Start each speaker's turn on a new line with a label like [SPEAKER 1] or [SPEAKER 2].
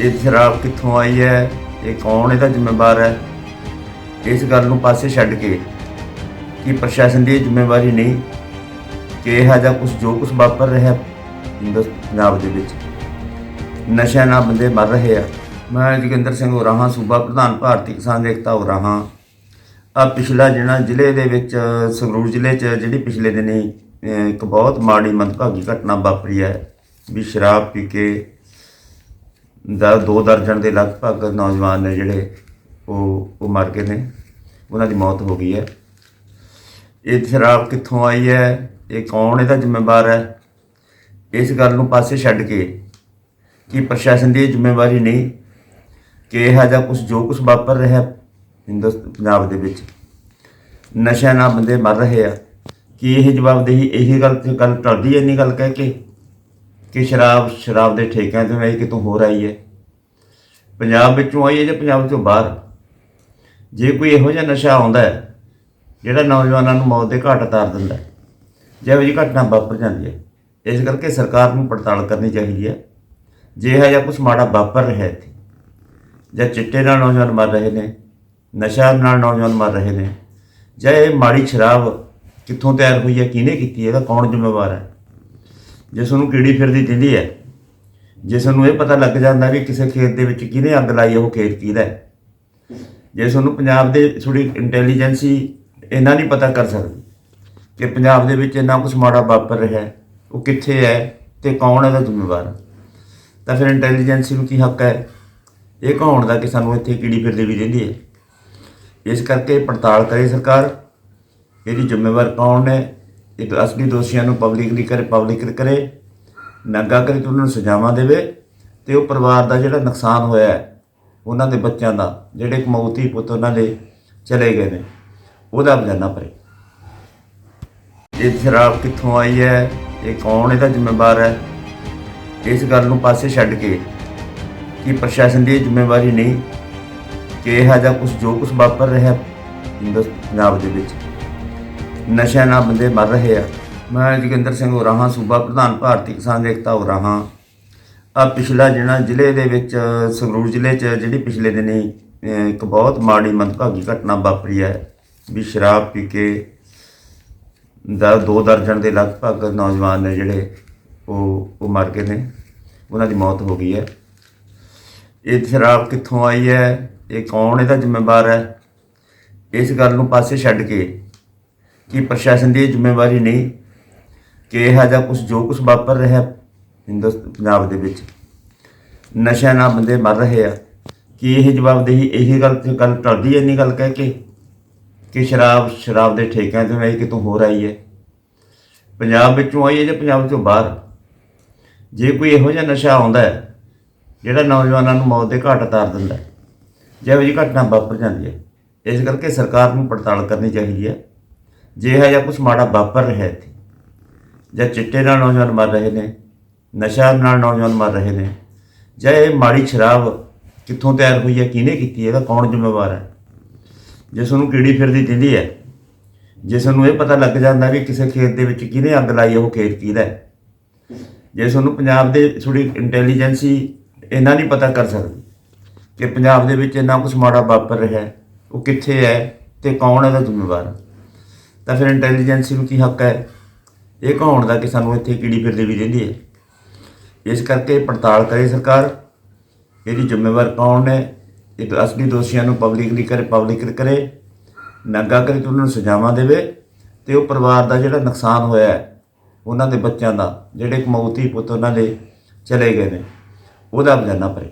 [SPEAKER 1] ਇਹ ਸ਼ਰਾਬ ਕਿੱਥੋਂ ਆਈ ਹੈ? ਇਹ ਕੌਣ ਇਹਦਾ ਜ਼ਿੰਮੇਵਾਰ ਹੈ? ਇਸ ਗੱਲ ਨੂੰ ਪਾਸੇ ਛੱਡ ਕੇ ਕਿ ਪ੍ਰਸ਼ਾਸਨ ਦੀ ਇਹ ਜ਼ਿੰਮੇਵਾਰੀ ਨਹੀਂ ਕਿ ਇਹ ਜਿਹਾ ਕੁਝ ਜੋ ਕੁਝ ਵਾਪਰ ਰਿਹਾ ਪੰਜਾਬ ਦੇ ਵਿੱਚ? ਨਸ਼ਾ ਨਾਲ ਬੰਦੇ ਮਰ ਰਹੇ ਆ। ਮੈਂ ਜੋਗਿੰਦਰ ਸਿੰਘ ਉਰਾਹਾਂ ਸੂਬਾ ਪ੍ਰਧਾਨ ਭਾਰਤੀ ਕਿਸਾਨ ਏਕਤਾ ਉਰਾਹਾਂ ਆ ਪਿਛਲਾ ਜਿਹੜਾ ਜ਼ਿਲ੍ਹੇ ਦੇ ਵਿੱਚ, ਸੰਗਰੂਰ ਜ਼ਿਲ੍ਹੇ 'ਚ ਜਿਹੜੀ ਪਿਛਲੇ ਦਿਨੀ ਇੱਕ ਬਹੁਤ ਮਾੜੀ ਮੰਦਭਾਗੀ ਘਟਨਾ ਵਾਪਰੀ ਹੈ ਵੀ ਸ਼ਰਾਬ ਪੀ ਕੇ ਦਾ ਦੋ ਦਰਜਨ ਦੇ ਲਗਭਗ ਨੌਜਵਾਨ ਨੇ ਜਿਹੜੇ ਉਹ ਉਹ ਮਰ ਗਏ ਨੇ। ਉਹਨਾਂ ਦੀ ਮੌਤ ਹੋ ਗਈ ਹੈ। ਇਹ ਸ਼ਰਾਬ ਕਿੱਥੋਂ ਆਈ ਹੈ? ਇਹ ਕੌਣ ਇਹਦਾ ਜ਼ਿੰਮੇਵਾਰ ਹੈ? ਇਸ ਗੱਲ ਨੂੰ ਪਾਸੇ ਛੱਡ ਕੇ ਕਿ ਪ੍ਰਸ਼ਾਸਨ ਦੀ ਇਹ ਜ਼ਿੰਮੇਵਾਰੀ ਨਹੀਂ ਕਿ ਇਹ ਜਿਹਾ ਕੁਝ ਜੋ ਕੁਝ ਵਾਪਰ ਰਿਹਾ ਹਿੰਦੁਸ, ਪੰਜਾਬ ਦੇ ਵਿੱਚ। ਨਸ਼ਾ ਨਾਲ ਬੰਦੇ ਮਰ ਰਹੇ ਆ। ਕਿ ਇਹ ਜਵਾਬਦੇਹੀ ਇਹੀ ਗੱਲ ਤੇ ਗੱਲ ਟਲਦੀ ਇੰਨੀ ਗੱਲ ਕਹਿ ਕੇ? ਕਿ ਸ਼ਰਾਬ ਸ਼ਰਾਬ ਦੇ ਠੇਕਿਆਂ ਤੋਂ ਆਈ ਕਿਤੋਂ ਹੋਰ ਆਈ ਹੈ। ਪੰਜਾਬ ਵਿੱਚੋਂ ਆਈ ਹੈ ਜਾਂ ਪੰਜਾਬ ਤੋਂ ਬਾਹਰ? ਜੇ ਕੋਈ ਇਹੋ ਜਿਹਾ ਨਸ਼ਾ ਆਉਂਦਾ ਹੈ, ਜਿਹੜਾ ਨੌਜਵਾਨਾਂ ਨੂੰ ਮੌਤ ਦੇ ਘਾਟ ਉਤਾਰ ਦਿੰਦਾ ਹੈ ਜਿਹੋ ਜਿਹੀ ਘਟਨਾ ਵਾਪਰ ਜਾਂਦੀ ਹੈ, ਇਸ ਕਰਕੇ ਸਰਕਾਰ ਨੂੰ ਪੜਤਾਲ ਕਰਨੀ ਚਾਹੀਦੀ ਹੈ। ਜੇ ਇਹ ਜਿਹਾ ਕੁਝ ਮਾੜਾ ਵਾਪਰ ਰਿਹਾ ਇੱਥੇ ਜਾਂ ਚਿੱਟੇ ਨਾਲ ਨੌਜਵਾਨ ਮਰ ਰਹੇ ਨੇ, ਨਸ਼ਾ ਨਾਲ ਨੌਜਵਾਨ ਮਰ ਰਹੇ ਨੇ, ਜਾਂ ਇਹ ਮਾੜੀ ਸ਼ਰਾਬ ਕਿੱਥੋਂ ਤਿਆਰ ਹੋਈ ਹੈ, ਕਿਹਨੇ ਕੀਤੀ ਹੈ, ਇਹਦਾ ਕੌਣ ਜ਼ਿੰਮੇਵਾਰ ਹੈ? ਜੇ ਤੁਹਾਨੂੰ ਕੀੜੀ ਫਿਰਦੀ ਦਿੰਦੀ ਹੈ, ਜੇ ਤੁਹਾਨੂੰ ਇਹ ਪਤਾ ਲੱਗ ਜਾਂਦਾ ਵੀ ਕਿਸੇ ਖੇਤ ਦੇ ਵਿੱਚ ਕਿਹਨੇ ਅੱਗ ਲਾਈ ਹੈ ਉਹ ਖੇਤ ਕਿਹਦਾ ਹੈ? ਜੇ ਤੁਹਾਨੂੰ ਪੰਜਾਬ ਦੇ ਥੋੜੀ ਇੰਟੈਲੀਜੈਂਸੀ ਇਹਨਾਂ ਨਹੀਂ ਪਤਾ ਕਰ ਸਕਦੀ ਕਿ ਪੰਜਾਬ ਦੇ ਵਿੱਚ ਇੰਨਾ ਕੁਝ ਮਾੜਾ ਵਾਪਰ ਰਿਹਾ ਹੈ, ਉਹ ਕਿੱਥੇ ਹੈ ਤੇ ਕੌਣ ਇਹਦਾ ਜ਼ਿੰਮੇਵਾਰ ਤਾਂ ਫਿਰ ਇੰਟੈਲੀਜੈਂਸੀ ਨੂੰ ਕੀ ਹੱਕ ਹੈ? ਇਹ ਕਹਾਉਣ ਦਾ ਕਿ ਸਾਨੂੰ ਇੱਥੇ ਕੀੜੀ ਫਿਰਦੀ ਵੀ ਰਹਿੰਦੀ ਹੈ? ਇਸ ਕਰਕੇ ਪੜਤਾਲ ਕਰੇ ਸਰਕਾਰ। ਇਹਦੀ ਜ਼ਿੰਮੇਵਾਰ ਕੌਣ ਹੈ? ਇੱਕ ਅਸਲੀ ਦੋਸ਼ੀਆਂ ਨੂੰ ਪਬਲਿਕਲੀ ਕਰੇ ਪਬਲਿਕ ਕਰੇ, ਨੰਗਾ ਕਰੇ ਤੇ ਉਹਨਾਂ ਨੂੰ ਸਜ਼ਾਵਾਂ ਦੇਵੇ ਤੇ ਉਹ ਪਰਿਵਾਰ ਦਾ ਜਿਹੜਾ ਨੁਕਸਾਨ ਹੋਇਆ ਉਹਨਾਂ ਦੇ ਬੱਚਿਆਂ ਦਾ, ਜਿਹੜੇ ਕਮੌਤੀ ਪੁੱਤ ਉਹਨਾਂ ਦੇ ਚਲੇ ਗਏ ਨੇ, ਉਹਦਾ ਬਜਾਨਾ ਭਰੇ। ਇਹ ਸ਼ਰਾਬ ਕਿੱਥੋਂ ਆਈ ਹੈ, ਇਹ ਕੌਣ ਇਹਦਾ ਜ਼ਿੰਮੇਵਾਰ ਹੈ? ਇਸ ਗੱਲ ਨੂੰ ਪਾਸੇ ਛੱਡ ਕੇ ਕਿ ਪ੍ਰਸ਼ਾਸਨ ਦੀ ਇਹ ਜ਼ਿੰਮੇਵਾਰੀ ਨਹੀਂ ਕਿ ਇਹ ਜਿਹਾ ਕੁਝ ਜੋ ਕੁਝ ਵਾਪਰ ਰਿਹਾ ਹਿੰਦੁਸ, ਪੰਜਾਬ ਦੇ ਵਿੱਚ। ਨਸ਼ਿਆਂ ਨਾਲ ਬੰਦੇ ਮਰ ਰਹੇ ਆ। ਮੈਂ ਜੋਗਿੰਦਰ ਸਿੰਘ ਉਰਾਹਾਂ ਸੂਬਾ ਪ੍ਰਧਾਨ ਭਾਰਤੀ ਕਿਸਾਨ ਏਕਤਾ ਉਰਾਹਾਂ ਆ ਪਿਛਲਾ ਜਿਹੜਾ ਜ਼ਿਲ੍ਹੇ ਦੇ ਵਿੱਚ, ਸੰਗਰੂਰ ਜ਼ਿਲ੍ਹੇ 'ਚ ਜਿਹੜੀ ਪਿਛਲੇ ਦਿਨੀ ਇੱਕ ਬਹੁਤ ਮਾੜੀ ਮੰਦਭਾਗੀ ਘਟਨਾ ਵਾਪਰੀ ਹੈ ਵੀ ਸ਼ਰਾਬ ਪੀ ਕੇ ਦਾ ਦੋ ਦਰਜਨ ਦੇ ਲਗਭਗ ਨੌਜਵਾਨ ਨੇ ਜਿਹੜੇ ਉਹ ਉਹ ਮਰ ਗਏ ਨੇ। ਉਹਨਾਂ ਦੀ ਮੌਤ ਹੋ ਗਈ ਹੈ। ਇਹ ਸ਼ਰਾਬ ਕਿੱਥੋਂ ਆਈ ਹੈ? ਇਹ ਕੌਣ ਇਹਦਾ ਜ਼ਿੰਮੇਵਾਰ ਹੈ? ਇਸ ਗੱਲ ਨੂੰ ਪਾਸੇ ਛੱਡ ਕੇ ਕਿ ਪ੍ਰਸ਼ਾਸਨ ਦੀ ਇਹ ਜ਼ਿੰਮੇਵਾਰੀ ਨਹੀਂ ਕਿ ਇਹ ਜਿਹਾ ਕੁਝ ਜੋ ਕੁਝ ਵਾਪਰ ਰਿਹਾ ਹਿੰਦੁਸ, ਪੰਜਾਬ ਦੇ ਵਿੱਚ। ਨਸ਼ਾ ਨਾਲ ਬੰਦੇ ਮਰ ਰਹੇ ਆ। ਕਿ ਇਹ ਜਵਾਬਦੇਹੀ ਇਹੀ ਗੱਲ ਤੇ ਗੱਲ ਟਲਦੀ ਇੰਨੀ ਗੱਲ ਕਹਿ ਕੇ? ਕਿ ਸ਼ਰਾਬ ਸ਼ਰਾਬ ਦੇ ਠੇਕਿਆਂ ਤੋਂ ਆਈ ਕਿਤੋਂ ਹੋਰ ਆਈ ਹੈ? ਪੰਜਾਬ ਵਿੱਚੋਂ ਆਈ ਹੈ ਜਾਂ ਪੰਜਾਬ ਤੋਂ ਬਾਹਰ? ਜੇ ਕੋਈ ਇਹੋ ਜਿਹਾ ਨਸ਼ਾ ਆਉਂਦਾ ਹੈ, ਜਿਹੜਾ ਨੌਜਵਾਨਾਂ ਨੂੰ ਮੌਤ ਦੇ ਘਾਟ ਉਤਾਰ ਦਿੰਦਾ ਹੈ, ਜਿਹੋ ਜਿਹੀ ਘਟਨਾ ਵਾਪਰ ਜਾਂਦੀ ਹੈ, ਇਸ ਕਰਕੇ ਸਰਕਾਰ ਨੂੰ ਪੜਤਾਲ ਕਰਨੀ ਚਾਹੀਦੀ ਹੈ। ਜੇ ਇਹ ਜਿਹਾ ਕੁਝ ਮਾੜਾ ਵਾਪਰ ਰਿਹਾ ਇੱਥੇ। ਜਾਂ ਚਿੱਟੇ ਨਾਲ ਨੌਜਵਾਨ ਮਰ ਰਹੇ ਨੇ, ਨਸ਼ਾ ਨਾਲ ਨੌਜਵਾਨ ਮਰ ਰਹੇ ਨੇ, ਜਾਂ ਇਹ ਮਾੜੀ ਸ਼ਰਾਬ ਕਿੱਥੋਂ ਤਿਆਰ ਹੋਈ ਹੈ, ਕਿਹਨੇ ਕੀਤੀ ਹੈ, ਇਹਦਾ ਕੌਣ ਜ਼ਿੰਮੇਵਾਰ ਹੈ? ਜਿਸ ਨੂੰ ਕੀੜੀ ਫਿਰਦੀ ਦਿੰਦੀ ਹੈ ਜਿਸ ਨੂੰ ਇਹ ਪਤਾ ਲੱਗ ਜਾਂਦਾ ਵੀ ਕਿਸੇ ਖੇਤ ਦੇ ਵਿੱਚ ਕਿਹਨੇ ਅੱਗ ਲਾਈ ਹੈ ਉਹ ਖੇਤ ਕਿਹਦਾ ਹੈ? ਜੇ ਤੁਹਾਨੂੰ ਪੰਜਾਬ ਦੇ ਥੋੜੀ ਇੰਟੈਲੀਜੈਂਸੀ ਇਹਨਾਂ ਨਹੀਂ ਪਤਾ ਕਰ ਸਕਦੀ ਕਿ ਪੰਜਾਬ ਦੇ ਵਿੱਚ ਇੰਨਾ ਕੁਝ ਮਾੜਾ ਵਾਪਰ ਰਿਹਾ ਹੈ, ਉਹ ਕਿੱਥੇ ਹੈ ਤੇ ਕੌਣ ਇਹਦਾ ਜ਼ਿੰਮੇਵਾਰ ਹੈ? ਤਾਂ ਫਿਰ ਇੰਟੈਲੀਜੈਂਸੀ ਨੂੰ ਕੀ ਹੱਕ ਹੈ? ਇਹ ਕਹਾਉਣ ਦਾ ਕਿ ਸਾਨੂੰ ਇੱਥੇ ਕੀੜੀ ਫਿਰਦੀ ਵੀ ਰਹਿੰਦੀ ਹੈ। ਇਸ ਕਰਕੇ ਪੜਤਾਲ ਕਰੇ ਸਰਕਾਰ। ਇਹਦੀ ਜ਼ਿੰਮੇਵਾਰ ਕੌਣ ਨੇ ਇਹ ਅਸਲੀ ਦੋਸ਼ੀਆਂ ਨੂੰ ਪਬਲਿਕਲੀ ਕਰੇ ਪਬਲਿਕ ਕਰੇ। ਨੰਗਾ ਕਰੇ ਤੇ ਉਹਨਾਂ ਨੂੰ ਸਜ਼ਾਵਾਂ ਦੇਵੇ। ਤੇ ਉਹ ਪਰਿਵਾਰ ਦਾ ਜਿਹੜਾ ਨੁਕਸਾਨ ਹੋਇਆ ਉਹਨਾਂ ਦੇ ਬੱਚਿਆਂ ਦਾ, ਜਿਹੜੇ ਕਮੌਤੀ ਪੁੱਤ ਉਹਨਾਂ ਦੇ ਚਲੇ ਗਏ ਨੇ, ਉਹਦਾ ਬਜਾਨਾ ਭਰੇ।